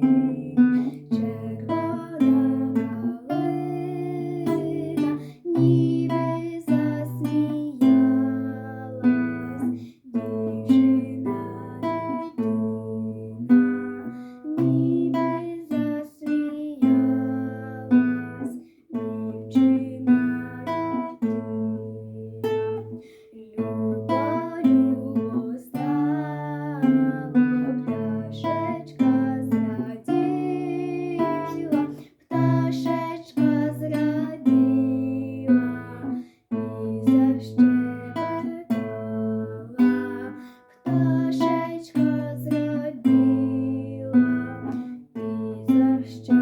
Червона калина, ні. Question.